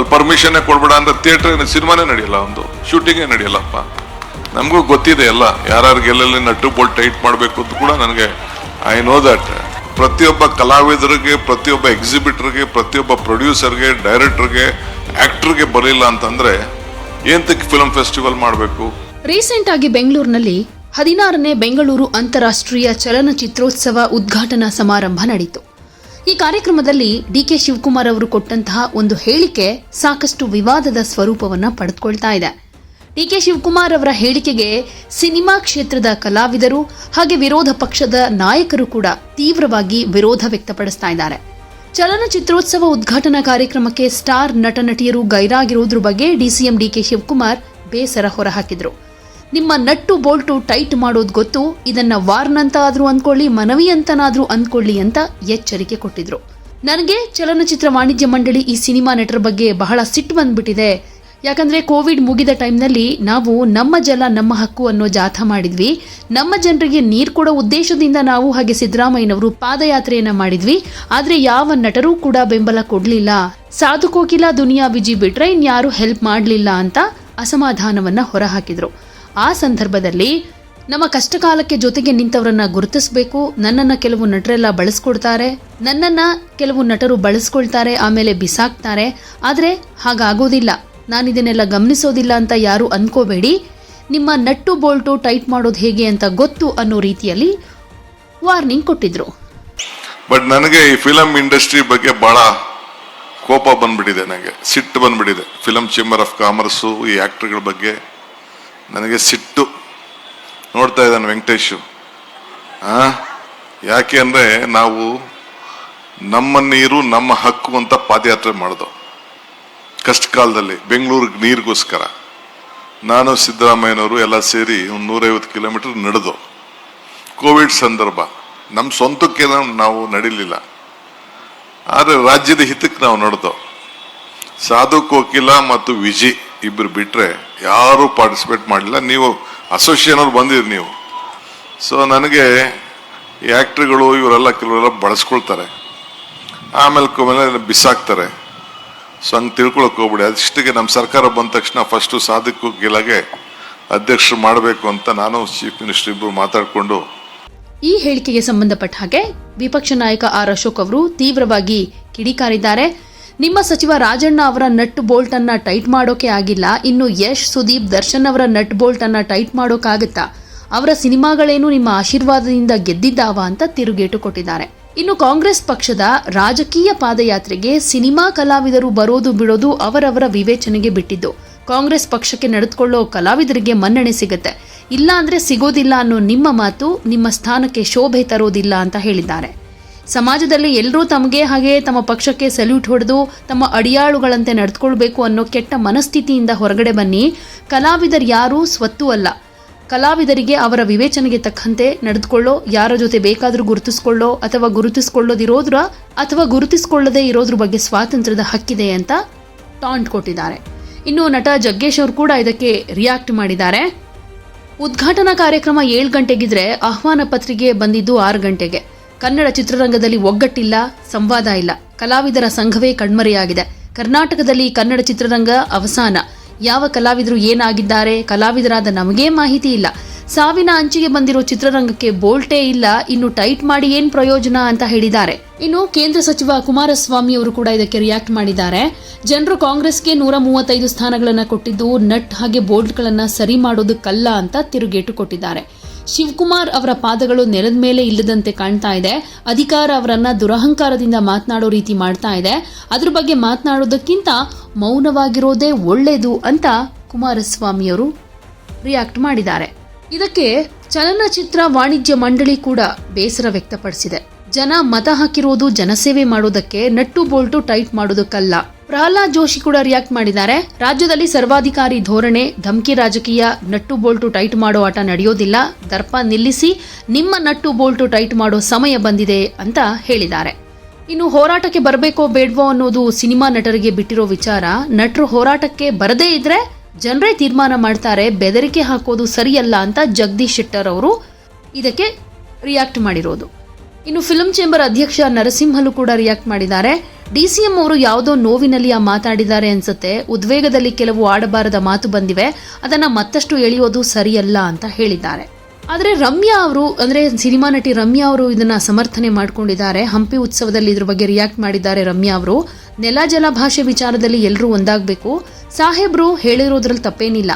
ಅಲ್ಲಿ ಪರ್ಮಿಷನ್ನೇ ಕೊಡ್ಬೇಡ ಅಂದ್ರೆ ಥಿಯೇಟರ್ ಸಿನಿಮಾನೇ ನಡೆಯಲ್ಲ ಒಂದು. ಶೂಟಿಂಗೇ ನಡೆಯಲ್ಲಪ್ಪ. ನಮಗೂ ಗೊತ್ತಿದೆ ಎಲ್ಲ. ಯಾರ್ಯಾರಿಗೆಲ್ಲೆಲ್ಲಿ ನಟ್ಟು ಬೋಲ್ಟ್ ಟೈಟ್ ಮಾಡಬೇಕು ಅಂತ ಕೂಡ ನನಗೆ ಐ ನೋ ದಟ್ ಪ್ರತಿಯೊಬ್ಬ ಕಲಾವಿದರಿಗೆ, ಪ್ರತಿಯೊಬ್ಬ ಎಕ್ಸಿಬಿಟರ್ಗೆ ಪ್ರತಿಯೊಬ್ಬ ಪ್ರೊಡ್ಯೂಸರ್ಗೆ ಡೈರೆಕ್ಟರ್ಗೆ ಆಕ್ಟರ್ಗೆ ಬರಲಿಲ್ಲ ಅಂತಂದ್ರೆ ಏಂತಕ್ಕೆ ಫಿಲ್ಮ್ ಫೆಸ್ಟಿವಲ್ ಮಾಡಬೇಕು? ರೀಸೆಂಟ್ ಆಗಿ ಬೆಂಗಳೂರಿನಲ್ಲಿ ಹದಿನಾರನೇ ಬೆಂಗಳೂರು ಅಂತಾರಾಷ್ಟ್ರೀಯ ಚಲನಚಿತ್ರೋತ್ಸವ ಉದ್ಘಾಟನಾ ಸಮಾರಂಭ ನಡೆಯಿತು ಈ ಕಾರ್ಯಕ್ರಮದಲ್ಲಿ ಡಿಕೆ ಶಿವಕುಮಾರ್ ಅವರು ಕೊಟ್ಟಂತಹ ಒಂದು ಹೇಳಿಕೆ ಸಾಕಷ್ಟು ವಿವಾದದ ಸ್ವರೂಪವನ್ನ ಪಡೆದುಕೊಳ್ತಾ ಇದೆ. ಡಿಕೆ ಶಿವಕುಮಾರ್ ಅವರ ಹೇಳಿಕೆಗೆ ಸಿನಿಮಾ ಕ್ಷೇತ್ರದ ಕಲಾವಿದರು ಹಾಗೆ ವಿರೋಧ ಪಕ್ಷದ ನಾಯಕರು ಕೂಡ ತೀವ್ರವಾಗಿ ವಿರೋಧ ವ್ಯಕ್ತಪಡಿಸ್ತಾ ಇದ್ದಾರೆ. ಚಲನಚಿತ್ರೋತ್ಸವ ಉದ್ಘಾಟನಾ ಕಾರ್ಯಕ್ರಮಕ್ಕೆ ಸ್ಟಾರ್ ನಟ ನಟಿಯರು ಗೈರಾಗಿರುವುದರ ಬಗ್ಗೆ ಡಿಸಿಎಂ ಡಿಕೆ ಶಿವಕುಮಾರ್ ಬೇಸರ ಹೊರಹಾಕಿದ್ರು. ನಿಮ್ಮ ನಟ್ಟು ಬೋಲ್ಟು ಟೈಟ್ ಮಾಡೋದು ಗೊತ್ತು, ಇದನ್ನ ಅಂತ ಆದ್ರೂ ಅಂದ್ಕೊಳ್ಳಿ ಮನವಿ ಅಂತನಾದ್ರೂ ಅಂದ್ಕೊಳ್ಳಿ ಅಂತ ಎಚ್ಚರಿಕೆ ಕೊಟ್ಟಿದ್ರು. ನನಗೆ ಚಲನಚಿತ್ರ ವಾಣಿಜ್ಯ ಮಂಡಳಿ ಈ ಸಿನಿಮಾ ನಟರ ಬಗ್ಗೆ ಬಹಳ ಸಿಟ್ಟು ಬಂದ್ಬಿಟ್ಟಿದೆ. ಯಾಕಂದ್ರೆ ಕೋವಿಡ್ ಮುಗಿದ ಟೈಮ್ನಲ್ಲಿ ನಾವು ನಮ್ಮ ಜಲ, ನಮ್ಮ ಹಕ್ಕು ಅನ್ನೋ ಜಾಥಾ ಮಾಡಿದ್ವಿ. ನಮ್ಮ ಜನರಿಗೆ ನೀರು ಕೊಡೋ ಉದ್ದೇಶದಿಂದ ನಾವು ಹಾಗೆ ಸಿದ್ದರಾಮಯ್ಯನವರು ಪಾದಯಾತ್ರೆಯನ್ನ ಮಾಡಿದ್ವಿ. ಆದ್ರೆ ಯಾವ ನಟರೂ ಕೂಡ ಬೆಂಬಲ ಕೊಡಲಿಲ್ಲ. ಸಾಧು ಕೋಕಿಲ ದುನಿಯಾ ವಿಜಿ ಬಿಟ್ರೆ ಇನ್ಯಾರು ಹೆಲ್ಪ್ ಮಾಡಲಿಲ್ಲ ಅಂತ ಅಸಮಾಧಾನವನ್ನ ಹೊರಹಾಕಿದ್ರು. ಆ ಸಂದರ್ಭದಲ್ಲಿ ನಮ್ಮ ಕಷ್ಟಕಾಲಕ್ಕೆ ಜೊತೆಗೆ ನಿಂತವರನ್ನ ಗುರುತಿಸಬೇಕು. ನನ್ನನ್ನ ಕೆಲವು ನಟರೆಲ್ಲ ಬಳಸ್ಕೊಡ್ತಾರೆ. ನನ್ನನ್ನ ಕೆಲವು ನಟರು ಬಳಸ್ಕೊಳ್ತಾರೆ, ಆಮೇಲೆ ಬಿಸಾಕ್ತಾರೆ. ಆದರೆ ಹಾಗಾಗೋದಿಲ್ಲ. ನಾನು ಇದನ್ನೆಲ್ಲ ಗಮನಿಸೋದಿಲ್ಲ ಅಂತ ಯಾರು ಅನ್ಕೋಬೇಡಿ. ನಿಮ್ಮ ನಟ್ಟು ಬೋಲ್ಟು ಟೈಟ್ ಮಾಡೋದು ಹೇಗೆ ಅಂತ ಗೊತ್ತು ಅನ್ನೋ ರೀತಿಯಲ್ಲಿ ವಾರ್ನಿಂಗ್ ಕೊಟ್ಟಿದ್ರು. ಬಟ್ ನನಗೆ ಈ ಫಿಲಮ್ ಇಂಡಸ್ಟ್ರಿ ಬಗ್ಗೆ ಬಹಳ ಕೋಪ ಬಂದ್ಬಿಟ್ಟಿದೆ ನನಗೆ. ಸಿಟ್ಟು ಬಂದ್ಬಿಟ್ಟಿದೆ. ಫಿಲಮ್ ಚೇಂಬರ್ ಆಫ್ ಕಾಮರ್ಸು, ಈ ಆಕ್ಟರ್ಗಳ ಬಗ್ಗೆ ನನಗೆ ಸಿಟ್ಟು ನೋಡ್ತಾ ಇದ್ದಾನೆ ವೆಂಕಟೇಶು. ಆ? ಯಾಕೆ ಅಂದರೆ ನಾವು ನಮ್ಮ ನೀರು ನಮ್ಮ ಹಕ್ಕು ಅಂತ ಪಾದಯಾತ್ರೆ ಮಾಡ್ದೋ. ಕಷ್ಟ ಕಾಲದಲ್ಲಿ ಬೆಂಗಳೂರಿಗೆ ನೀರಿಗೋಸ್ಕರ. ನಾನು ಸಿದ್ದರಾಮಯ್ಯನವರು ಎಲ್ಲ ಸೇರಿ ಒಂದು ನೂರೈವತ್ತು ಕಿಲೋಮೀಟರ್ ನಡೆದು. ಕೋವಿಡ್ ಸಂದರ್ಭ ನಮ್ಮ ಸ್ವಂತಕ್ಕೆ ನಾವು- ನಡಿಲಿಲ್ಲ. ಆದರೆ ರಾಜ್ಯದ ಹಿತಕ್ಕೆ ನಾವು ನಡೆದೋ. ಸಾಧು ಕೋಕಿಲ ಮತ್ತು ವಿಜಿ ಇಬ್ಬರು ಬಿಟ್ರೆ ಯಾರು ಪಾರ್ಟಿಸಿಪೇಟ್ ಮಾಡಲಿಲ್ಲ. ನೀವು ಅಸೋಸಿಯೇಷನ್ ಅವ್ರು ಬಂದಿರಿ ನೀವು. ಸೊ ನನಗೆ ಆ್ಯಕ್ಟ್ರುಗಳು ಇವರೆಲ್ಲ ಕೆಲವರೆಲ್ಲ ಬಳಸ್ಕೊಳ್ತಾರೆ. ಆಮೇಲೆ ಕೊಮೇಲೆ ಬಿಸಾಕ್ತಾರೆ. ಸೊ ಹಂಗೆ ತಿಳ್ಕೊಳಕ್ ಹೋಗ್ಬಿಡಿ. ಅದಿಷ್ಟಿಗೆ ನಮ್ಮ ಸರ್ಕಾರ ಬಂದ ತಕ್ಷಣ ಫಸ್ಟು ಸಾಧಕ ಗೆಲಗೆ ಅಧ್ಯಕ್ಷರು ಮಾಡಬೇಕು ಅಂತ ನಾನು ಚೀಫ್ ಮಿನಿಸ್ಟರ್ ಇಬ್ಬರು ಮಾತಾಡಿಕೊಂಡು ಈ ಹೇಳಿಕೆಗೆ ಸಂಬಂಧಪಟ್ಟ ಹಾಗೆ ವಿಪಕ್ಷ ನಾಯಕ ಆರ್ ಅಶೋಕ್ ಅವರು ತೀವ್ರವಾಗಿ ಕಿಡಿಕಾರಿದ್ದಾರೆ. ನಿಮ್ಮ ಸಚಿವ ರಾಜಣ್ಣ ಅವರ ನಟ್ ಬೋಲ್ಟ್ ಅನ್ನ ಟೈಟ್ ಮಾಡೋಕೆ ಆಗಿಲ್ಲ. ಇನ್ನು ಯಶ್, ಸುದೀಪ್, ದರ್ಶನ್ ಅವರ ನಟ್ ಬೋಲ್ಟ್ ಅನ್ನ ಟೈಟ್ ಮಾಡೋಕ್ಕಾಗತ್ತಾ? ಅವರ ಸಿನಿಮಾಗಳೇನು ನಿಮ್ಮ ಆಶೀರ್ವಾದದಿಂದ ಗೆದ್ದಿದ್ದಾವ ಅಂತ ತಿರುಗೇಟು ಕೊಟ್ಟಿದ್ದಾರೆ. ಇನ್ನು ಕಾಂಗ್ರೆಸ್ ಪಕ್ಷದ ರಾಜಕೀಯ ಪಾದಯಾತ್ರೆಗೆ ಸಿನಿಮಾ ಕಲಾವಿದರು ಬರೋದು ಬಿಡೋದು ಅವರವರ ವಿವೇಚನೆಗೆ ಬಿಟ್ಟಿದ್ದು. ಕಾಂಗ್ರೆಸ್ ಪಕ್ಷಕ್ಕೆ ನಡೆದುಕೊಳ್ಳೋ ಕಲಾವಿದರಿಗೆ ಮನ್ನಣೆ ಸಿಗುತ್ತೆ. ಇಲ್ಲ ಅಂದ್ರೆ ಸಿಗೋದಿಲ್ಲ ಅನ್ನೋ ನಿಮ್ಮ ಮಾತು ನಿಮ್ಮ ಸ್ಥಾನಕ್ಕೆ ಶೋಭೆ ತರೋದಿಲ್ಲ ಅಂತ ಹೇಳಿದ್ದಾರೆ. ಸಮಾಜದಲ್ಲಿ ಎಲ್ಲರೂ ತಮಗೆ ಹಾಗೆ ತಮ್ಮ ಪಕ್ಷಕ್ಕೆ ಸೆಲ್ಯೂಟ್ ಹೊಡೆದು ತಮ್ಮ ಅಡಿಯಾಳುಗಳಂತೆ ನಡೆದುಕೊಳ್ಬೇಕು ಅನ್ನೋ ಕೆಟ್ಟ ಮನಸ್ಥಿತಿಯಿಂದ ಹೊರಗಡೆ ಬನ್ನಿ. ಕಲಾವಿದರು ಯಾರೂ ಸ್ವತ್ತು ಅಲ್ಲ. ಕಲಾವಿದರಿಗೆ ಅವರ ವಿವೇಚನೆಗೆ ತಕ್ಕಂತೆ ನಡೆದುಕೊಳ್ಳೋ, ಯಾರ ಜೊತೆ ಬೇಕಾದರೂ ಗುರುತಿಸ್ಕೊಳ್ಳೋ ಅಥವಾ ಗುರುತಿಸ್ಕೊಳ್ಳೋದಿರೋದ್ರ ಅಥವಾ ಗುರುತಿಸ್ಕೊಳ್ಳದೇ ಇರೋದ್ರ ಬಗ್ಗೆ ಸ್ವಾತಂತ್ರ್ಯದ ಹಕ್ಕಿದೆ ಅಂತ ಟಾಂಟ್ ಕೊಟ್ಟಿದ್ದಾರೆ. ಇನ್ನು ನಟ ಜಗ್ಗೇಶ್ ಅವರು ಕೂಡ ಇದಕ್ಕೆ ರಿಯಾಕ್ಟ್ ಮಾಡಿದ್ದಾರೆ. ಉದ್ಘಾಟನಾ ಕಾರ್ಯಕ್ರಮ ಏಳು ಗಂಟೆಗಿದ್ರೆ ಆಹ್ವಾನ ಪತ್ರಿಕೆ ಬಂದಿದ್ದು ಆರು ಗಂಟೆಗೆ. ಕನ್ನಡ ಚಿತ್ರರಂಗದಲ್ಲಿ ಒಗ್ಗಟ್ಟಿಲ್ಲ, ಸಂವಾದ ಇಲ್ಲ. ಕಲಾವಿದರ ಸಂಘವೇ ಕಣ್ಮರೆಯಾಗಿದೆ. ಕರ್ನಾಟಕದಲ್ಲಿ ಕನ್ನಡ ಚಿತ್ರರಂಗ ಅವಸಾನ. ಯಾವ ಕಲಾವಿದರು ಏನಾಗಿದ್ದಾರೆ, ಕಲಾವಿದರಾದ ನಮಗೇ ಮಾಹಿತಿ ಇಲ್ಲ. ಸಾವಿನ ಅಂಚಿಗೆ ಬಂದಿರೋ ಚಿತ್ರರಂಗಕ್ಕೆ ಬೋಲ್ಟೇ ಇಲ್ಲ, ಇನ್ನು ಟೈಟ್ ಮಾಡಿ ಏನ್ ಪ್ರಯೋಜನ ಅಂತ ಹೇಳಿದ್ದಾರೆ. ಇನ್ನು ಕೇಂದ್ರ ಸಚಿವ ಕುಮಾರಸ್ವಾಮಿ ಅವರು ಕೂಡ ಇದಕ್ಕೆ ರಿಯಾಕ್ಟ್ ಮಾಡಿದ್ದಾರೆ. ಜನರು ಕಾಂಗ್ರೆಸ್ಗೆ ನೂರ ಮೂವತ್ತೈದು ಸ್ಥಾನಗಳನ್ನು ಕೊಟ್ಟಿದ್ದು, ನಟ್ ಹಾಗೆ ಬೋರ್ಡ್ಗಳನ್ನು ಸರಿ ಮಾಡೋದಕ್ಕಲ್ಲ ಅಂತ ತಿರುಗೇಟು ಕೊಟ್ಟಿದ್ದಾರೆ. ಶಿವಕುಮಾರ್ ಅವರ ಪಾದಗಳು ನೆಲದ ಮೇಲೆ ಇಲ್ಲದಂತೆ ಕಾಣ್ತಾ ಇದೆ. ಅಧಿಕಾರ ಅವರನ್ನ ದುರಹಂಕಾರದಿಂದ ಮಾತನಾಡೋ ರೀತಿ ಮಾಡ್ತಾ ಇದೆ. ಅದ್ರ ಬಗ್ಗೆ ಮಾತನಾಡೋದಕ್ಕಿಂತ ಮೌನವಾಗಿರೋದೇ ಒಳ್ಳೇದು ಅಂತ ಕುಮಾರಸ್ವಾಮಿಯವರು ರಿಯಾಕ್ಟ್ ಮಾಡಿದ್ದಾರೆ. ಇದಕ್ಕೆ ಚಲನಚಿತ್ರ ವಾಣಿಜ್ಯ ಮಂಡಳಿ ಕೂಡ ಬೇಸರ ವ್ಯಕ್ತಪಡಿಸಿದೆ. ಜನ ಮತ ಹಾಕಿರೋದು ಜನಸೇವೆ ಮಾಡೋದಕ್ಕೆ ನಟ್ಟು ಬೋಲ್ಟು ಟೈಟ್ ಮಾಡೋದಕ್ಕಲ್ಲ. ಪ್ರಹ್ಲಾದ್ ಜೋಶಿ ಕೂಡ ರಿಯಾಕ್ಟ್ ಮಾಡಿದ್ದಾರೆ. ರಾಜ್ಯದಲ್ಲಿ ಸರ್ವಾಧಿಕಾರಿ ಧೋರಣೆ, ಧಮ್ಕಿ ರಾಜಕೀಯ, ನಟ್ಟು ಬೋಲ್ಟು ಟೈಟ್ ಮಾಡೋ ಆಟ ನಡೆಯೋದಿಲ್ಲ. ದರ್ಪ ನಿಲ್ಲಿಸಿ ನಿಮ್ಮ ನಟ್ಟು ಬೋಲ್ಟು ಟೈಟ್ ಮಾಡೋ ಸಮಯ ಬಂದಿದೆ ಅಂತ ಹೇಳಿದ್ದಾರೆ. ಇನ್ನು ಹೋರಾಟಕ್ಕೆ ಬರಬೇಕೋ ಬೇಡವೋ ಅನ್ನೋದು ಸಿನಿಮಾ ನಟರಿಗೆ ಬಿಟ್ಟಿರೋ ವಿಚಾರ. ನಟರು ಹೋರಾಟಕ್ಕೆ ಬರದೇ ಇದ್ರೆ ಜನರೇ ತೀರ್ಮಾನ ಮಾಡ್ತಾರೆ, ಬೆದರಿಕೆ ಹಾಕೋದು ಸರಿಯಲ್ಲ ಅಂತ ಜಗದೀಶ್ ಶೆಟ್ಟರ್ ಅವರು ಇದಕ್ಕೆ ರಿಯಾಕ್ಟ್ ಮಾಡಿರೋದು. ಇನ್ನು ಫಿಲಂ ಚೇಂಬರ್ ಅಧ್ಯಕ್ಷ ನರಸಿಂಹಲು ಕೂಡ ರಿಯಾಕ್ಟ್ ಮಾಡಿದ್ದಾರೆ. ಡಿಸಿಎಂ ಅವರು ಯಾವುದೋ ನೋವಿನಲ್ಲಿ ಮಾತಾಡಿದ್ದಾರೆ ಅನ್ಸುತ್ತೆ. ಉದ್ವೇಗದಲ್ಲಿ ಕೆಲವು ಆಡಬಾರದ ಮಾತು ಬಂದಿವೆ. ಅದನ್ನ ಮತ್ತಷ್ಟು ಎಳೆಯೋದು ಸರಿಯಲ್ಲ ಅಂತ ಹೇಳಿದ್ದಾರೆ. ಆದರೆ ರಮ್ಯಾ ಅವರು, ಅಂದ್ರೆ ಸಿನಿಮಾ ನಟಿ ರಮ್ಯಾ ಅವರು ಇದನ್ನ ಸಮರ್ಥನೆ ಮಾಡ್ಕೊಂಡಿದ್ದಾರೆ. ಹಂಪಿ ಉತ್ಸವದಲ್ಲಿ ಇದ್ರ ಬಗ್ಗೆ ರಿಯಾಕ್ಟ್ ಮಾಡಿದ್ದಾರೆ ರಮ್ಯಾ ಅವರು. ನೆಲ ಜಲ ಭಾಷೆ ವಿಚಾರದಲ್ಲಿ ಎಲ್ಲರೂ ಒಂದಾಗಬೇಕು. ಸಾಹೇಬ್ರು ಹೇಳಿರೋದ್ರಲ್ಲಿ ತಪ್ಪೇನಿಲ್ಲ.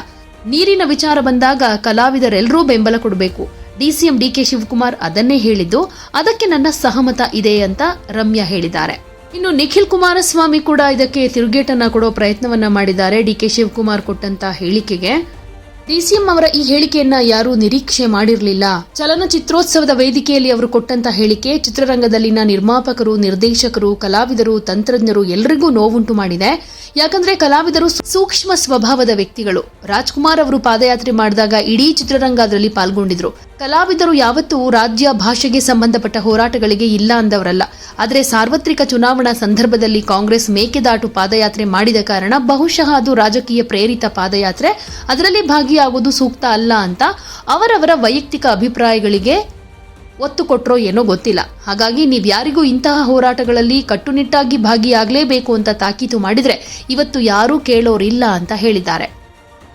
ನೀರಿನ ವಿಚಾರ ಬಂದಾಗ ಕಲಾವಿದರೆಲ್ಲರೂ ಬೆಂಬಲ ಕೊಡಬೇಕು. ಡಿಸಿಎಂ ಡಿಕೆ ಶಿವಕುಮಾರ್ ಅದನ್ನೇ ಹೇಳಿದ್ದು, ಅದಕ್ಕೆ ನನ್ನ ಸಹಮತ ಇದೆ ಅಂತ ರಮ್ಯಾ ಹೇಳಿದ್ದಾರೆ. ಇನ್ನು ನಿಖಿಲ್ ಕುಮಾರಸ್ವಾಮಿ ಕೂಡ ಇದಕ್ಕೆ ತಿರುಗೇಟನ್ನ ಕೊಡೋ ಪ್ರಯತ್ನವನ್ನ ಮಾಡಿದ್ದಾರೆ ಡಿಕೆ ಶಿವಕುಮಾರ್ ಕೊಟ್ಟಂತ ಹೇಳಿಕೆಗೆ. ಡಿಸಿಎಂ ಅವರ ಈ ಹೇಳಿಕೆಯನ್ನ ಯಾರೂ ನಿರೀಕ್ಷೆ ಮಾಡಿರಲಿಲ್ಲ. ಚಲನಚಿತ್ರೋತ್ಸವದ ವೇದಿಕೆಯಲ್ಲಿ ಅವರು ಕೊಟ್ಟಂತ ಹೇಳಿಕೆ, ಚಿತ್ರರಂಗದಲ್ಲಿನ ನಿರ್ಮಾಪಕರು, ನಿರ್ದೇಶಕರು, ಕಲಾವಿದರು, ತಂತ್ರಜ್ಞರು ಎಲ್ಲರಿಗೂ ನೋವುಂಟು ಮಾಡಿದೆ. ಯಾಕಂದ್ರೆ ಕಲಾವಿದರು ಸೂಕ್ಷ್ಮ ಸ್ವಭಾವದ ವ್ಯಕ್ತಿಗಳು. ರಾಜ್ಕುಮಾರ್ ಅವರು ಪಾದಯಾತ್ರೆ ಮಾಡಿದಾಗ ಇಡೀ ಚಿತ್ರರಂಗ ಅದರಲ್ಲಿ ಪಾಲ್ಗೊಂಡಿದ್ರು. ಕಲಾವಿದರು ಯಾವತ್ತೂ ರಾಜ್ಯ ಭಾಷೆಗೆ ಸಂಬಂಧಪಟ್ಟ ಹೋರಾಟಗಳಿಗೆ ಇಲ್ಲ ಅಂದವರಲ್ಲ. ಆದರೆ ಸಾರ್ವತ್ರಿಕ ಚುನಾವಣಾ ಸಂದರ್ಭದಲ್ಲಿ ಕಾಂಗ್ರೆಸ್ ಮೇಕೆದಾಟು ಪಾದಯಾತ್ರೆ ಮಾಡಿದ ಕಾರಣ ಬಹುಶಃ ಅದು ರಾಜಕೀಯ ಪ್ರೇರಿತ ಪಾದಯಾತ್ರೆ. ಅದರಲ್ಲಿ ಭಾಗಿಯಾಗುವುದು ಸೂಕ್ತ ಅಲ್ಲ ಅಂತ ಅವರವರ ವೈಯಕ್ತಿಕ ಅಭಿಪ್ರಾಯಗಳಿಗೆ ಒತ್ತು ಕೊಟ್ಟರೋ ಏನೋ ಗೊತ್ತಿಲ್ಲ. ಹಾಗಾಗಿ ನೀವು ಯಾರಿಗೂ ಇಂತಹ ಹೋರಾಟಗಳಲ್ಲಿ ಕಟ್ಟುನಿಟ್ಟಾಗಿ ಭಾಗಿಯಾಗಲೇಬೇಕು ಅಂತ ತಾಕೀತು ಮಾಡಿದರೆ ಇವತ್ತು ಯಾರೂ ಕೇಳೋರಿಲ್ಲ ಅಂತ ಹೇಳಿದ್ದಾರೆ.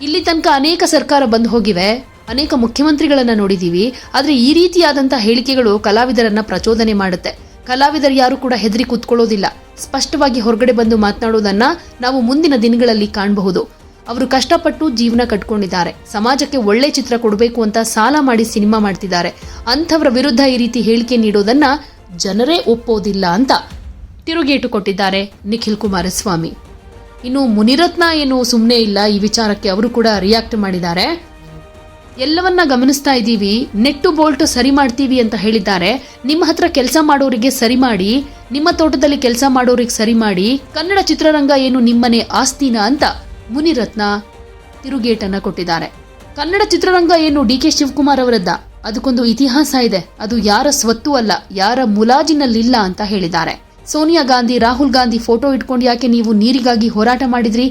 ಇಲ್ಲಿ ತನಕ ಅನೇಕ ಸರ್ಕಾರ ಬಂದು ಹೋಗಿವೆ. ಅನೇಕ ಮುಖ್ಯಮಂತ್ರಿಗಳನ್ನು ನೋಡಿದೀವಿ. ಆದರೆ ಈ ರೀತಿಯಾದಂಥ ಹೇಳಿಕೆಗಳು ಕಲಾವಿದರನ್ನ ಪ್ರಚೋದನೆ ಮಾಡುತ್ತೆ. ಕಲಾವಿದರು ಯಾರು ಕೂಡ ಹೆದರಿ ಕೂತ್ಕೊಳ್ಳೋದಿಲ್ಲ. ಸ್ಪಷ್ಟವಾಗಿ ಹೊರಗಡೆ ಬಂದು ಮಾತನಾಡೋದನ್ನ ನಾವು ಮುಂದಿನ ದಿನಗಳಲ್ಲಿ ಕಾಣಬಹುದು. ಅವರು ಕಷ್ಟಪಟ್ಟು ಜೀವನ ಕಟ್ಕೊಂಡಿದ್ದಾರೆ. ಸಮಾಜಕ್ಕೆ ಒಳ್ಳೆ ಚಿತ್ರ ಕೊಡಬೇಕು ಅಂತ ಸಾಲ ಮಾಡಿ ಸಿನಿಮಾ ಮಾಡ್ತಿದ್ದಾರೆ. ಅಂಥವರ ವಿರುದ್ಧ ಈ ರೀತಿ ಹೇಳಿಕೆ ನೀಡೋದನ್ನ ಜನರೇ ಒಪ್ಪೋದಿಲ್ಲ ಅಂತ ತಿರುಗೇಟು ಕೊಟ್ಟಿದ್ದಾರೆ ನಿಖಿಲ್ ಕುಮಾರಸ್ವಾಮಿ. ಇನ್ನು ಮುನಿರತ್ನ ಏನು ಸುಮ್ಮನೆ ಇಲ್ಲ ಈ ವಿಚಾರಕ್ಕೆ ಅವರು ಕೂಡ ರಿಯಾಕ್ಟ್ ಮಾಡಿದ್ದಾರೆ. ಎಲ್ಲವನ್ನ ಗಮನಿಸ್ತಾ ಇದ್ದೀವಿ. ನೆಟ್ಟು ಬೋಲ್ಟ್ ಸರಿ ಮಾಡ್ತೀವಿ ಅಂತ ಹೇಳಿದ್ದಾರೆ. ನಿಮ್ಮ ಹತ್ರ ಕೆಲಸ ಮಾಡೋರಿಗೆ ಸರಿ ಮಾಡಿ, ನಿಮ್ಮ ತೋಟದಲ್ಲಿ ಕೆಲಸ ಮಾಡೋರಿಗೆ ಸರಿ ಮಾಡಿ, ಕನ್ನಡ ಚಿತ್ರರಂಗ ಏನು ನಿಮ್ಮನೆ ಆಸ್ತಿನ ಅಂತ ಮುನಿರತ್ನ ತಿರುಗೇಟನ್ನ ಕೊಟ್ಟಿದ್ದಾರೆ. ಕನ್ನಡ ಚಿತ್ರರಂಗ ಏನು ಡಿ ಕೆ ಶಿವಕುಮಾರ್ ಅವರದ್ದ? ಅದಕ್ಕೊಂದು ಇತಿಹಾಸ ಇದೆ. ಅದು ಯಾರ ಸ್ವತ್ತು ಅಲ್ಲ, ಯಾರ ಮುಲಾಜಿನಲ್ಲಿಲ್ಲ ಅಂತ ಹೇಳಿದ್ದಾರೆ. ಸೋನಿಯಾ ಗಾಂಧಿ, ರಾಹುಲ್ ಗಾಂಧಿ ಫೋಟೋ ಇಟ್ಕೊಂಡು ಯಾಕೆ ನೀವು ನೀರಿಗಾಗಿ ಹೋರಾಟ ಮಾಡಿದ್ರಿ?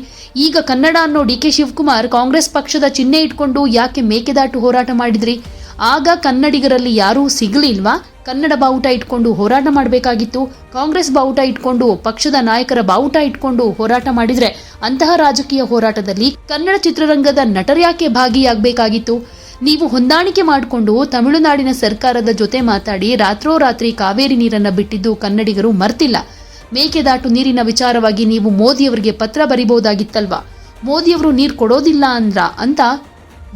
ಈಗ ಕನ್ನಡ ಅನ್ನೋ ಡಿ ಕೆ ಶಿವಕುಮಾರ್ ಕಾಂಗ್ರೆಸ್ ಪಕ್ಷದ ಚಿಹ್ನೆ ಇಟ್ಕೊಂಡು ಯಾಕೆ ಮೇಕೆದಾಟು ಹೋರಾಟ ಮಾಡಿದ್ರಿ? ಆಗ ಕನ್ನಡಿಗರಲ್ಲಿ ಯಾರೂ ಸಿಗಲಿಲ್ವಾ? ಕನ್ನಡ ಬಾವುಟ ಇಟ್ಕೊಂಡು ಹೋರಾಟ ಮಾಡಬೇಕಾಗಿತ್ತು. ಕಾಂಗ್ರೆಸ್ ಬಾವುಟ ಇಟ್ಕೊಂಡು, ಪಕ್ಷದ ನಾಯಕರ ಬಾವುಟ ಇಟ್ಕೊಂಡು ಹೋರಾಟ ಮಾಡಿದ್ರೆ ಅಂತಹ ರಾಜಕೀಯ ಹೋರಾಟದಲ್ಲಿ ಕನ್ನಡ ಚಿತ್ರರಂಗದ ನಟರ್ಯಾಕೆ ಭಾಗಿಯಾಗಬೇಕಾಗಿತ್ತು? ನೀವು ಹೊಂದಾಣಿಕೆ ಮಾಡಿಕೊಂಡು ತಮಿಳುನಾಡಿನ ಸರ್ಕಾರದ ಜೊತೆ ಮಾತಾಡಿ ರಾತ್ರೋರಾತ್ರಿ ಕಾವೇರಿ ನೀರನ್ನು ಬಿಟ್ಟಿದ್ದು ಕನ್ನಡಿಗರು ಮರ್ತಿಲ್ಲ. ಮೇಕೆದಾಟು ನೀರಿನ ವಿಚಾರವಾಗಿ ನೀವು ಮೋದಿಯವರಿಗೆ ಪತ್ರ ಬರಿಬಹುದಾಗಿತ್ತಲ್ವಾ? ಮೋದಿಯವರು ನೀರು ಕೊಡೋದಿಲ್ಲ ಅಂದ್ರ ಅಂತ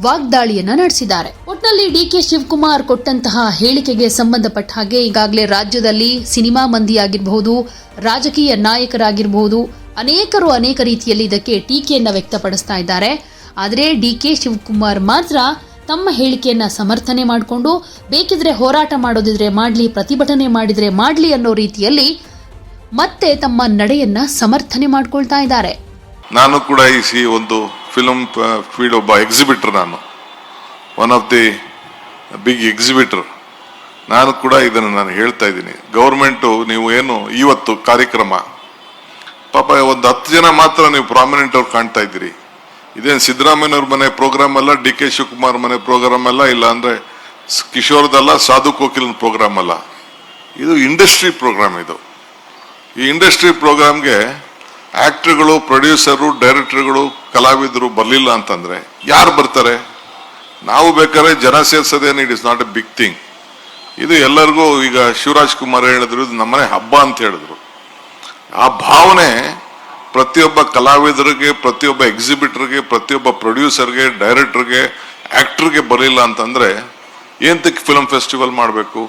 ವಾಗ್ದಾಳಿಯನ್ನ ನಡೆಸಿದ್ದಾರೆ. ಒಟ್ನಲ್ಲಿ ಡಿ ಕೆ ಶಿವಕುಮಾರ್ ಕೊಟ್ಟಂತಹ ಹೇಳಿಕೆಗೆ ಸಂಬಂಧಪಟ್ಟ ಹಾಗೆ ಈಗಾಗಲೇ ರಾಜ್ಯದಲ್ಲಿ ಸಿನಿಮಾ ಮಂದಿಯಾಗಿರಬಹುದು, ರಾಜಕೀಯ ನಾಯಕರಾಗಿರಬಹುದು, ಅನೇಕರು ಅನೇಕ ರೀತಿಯಲ್ಲಿ ಇದಕ್ಕೆ ಟೀಕೆಯನ್ನು ವ್ಯಕ್ತಪಡಿಸ್ತಾ ಇದ್ದಾರೆ. ಆದರೆ ಡಿ ಕೆ ಶಿವಕುಮಾರ್ ಮಾತ್ರ ತಮ್ಮ ಹೇಳಿಕೆಯನ್ನು ಸಮರ್ಥನೆ ಮಾಡಿಕೊಂಡು, ಬೇಕಿದ್ರೆ ಹೋರಾಟ ಮಾಡೋದಿದ್ರೆ ಮಾಡಲಿ, ಪ್ರತಿಭಟನೆ ಮಾಡಿದ್ರೆ ಮಾಡಲಿ ಅನ್ನೋ ರೀತಿಯಲ್ಲಿ ಮತ್ತೆ ತಮ್ಮ ನಡೆಯನ್ನ ಸಮರ್ಥನೆ ಮಾಡ್ಕೊಳ್ತಾ ಇದ್ದಾರೆ. ನಾನು ಕೂಡ ಈ ಒಂದು ಫಿಲಮ್ ಫೀಲ್ಡ್ ಒಬ್ಬ ಎಕ್ಸಿಬಿಟರ್ ನಾನು. One of the big exhibitor ನಾನು ಕೂಡ ಇದನ್ನು ನಾನು ಹೇಳ್ತಾ ಇದ್ದೀನಿ. ಗೌರ್ಮೆಂಟು ನೀವು ಏನು ಇವತ್ತು ಕಾರ್ಯಕ್ರಮ? ಪಾಪ ಒಂದು ಹತ್ತು ಜನ ಮಾತ್ರ ನೀವು ಪ್ರಾಮಿನೆಂಟ್ ಅವ್ರು ಕಾಣ್ತಾ ಇದ್ದೀರಿ. ಇದೇನು ಸಿದ್ದರಾಮಯ್ಯವ್ರ ಮನೆ ಪ್ರೋಗ್ರಾಮ್ ಅಲ್ಲ, ಡಿ ಕೆ ಶಿವಕುಮಾರ್ ಮನೆ ಪ್ರೋಗ್ರಾಮ್ ಅಲ್ಲ ಇಲ್ಲ ಅಂದ್ರೆ ಕಿಶೋರ್ದಲ್ಲ ಸಾಧು ಕೋಕಿಲ್ ಪ್ರೋಗ್ರಾಮ್ ಅಲ್ಲ. ಇದು ಇಂಡಸ್ಟ್ರಿ ಪ್ರೋಗ್ರಾಮ್ ಇದು. ಈ ಇಂಡಸ್ಟ್ರಿ ಪ್ರೋಗ್ರಾಮ್ಗೆ ಆ್ಯಕ್ಟ್ರುಗಳು ಪ್ರೊಡ್ಯೂಸರು ಡೈರೆಕ್ಟರ್ಗಳು ಕಲಾವಿದರು ಬರಲಿಲ್ಲ ಅಂತಂದ್ರೆ ಯಾರು ಬರ್ತಾರೆ? ನಾವು ಬೇಕಾದ್ರೆ ಜನ ಸೇರ್ಸೋದೇನು it is not a big thing. ಇದು ಎಲ್ಲರಿಗೂ ಈಗ ಶಿವರಾಜ್ ಕುಮಾರ್ ಹೇಳಿದ್ರು, ಇದು ನಮ್ಮನೆ ಹಬ್ಬ ಅಂತ ಹೇಳಿದ್ರು. ಆ ಭಾವನೆ ಪ್ರತಿಯೊಬ್ಬ ಕಲಾವಿದರಿಗೆ ಪ್ರತಿಯೊಬ್ಬ ಎಕ್ಸಿಬಿಟರ್ಗೆ ಪ್ರತಿಯೊಬ್ಬ ಪ್ರೊಡ್ಯೂಸರ್ಗೆ ಡೈರೆಕ್ಟರ್ಗೆ ಆಕ್ಟರ್ಗೆ ಬರಲಿಲ್ಲ ಅಂತಂದರೆ ಏಂತಕ್ಕೆ ಫಿಲಮ್ ಫೆಸ್ಟಿವಲ್ ಮಾಡಬೇಕು?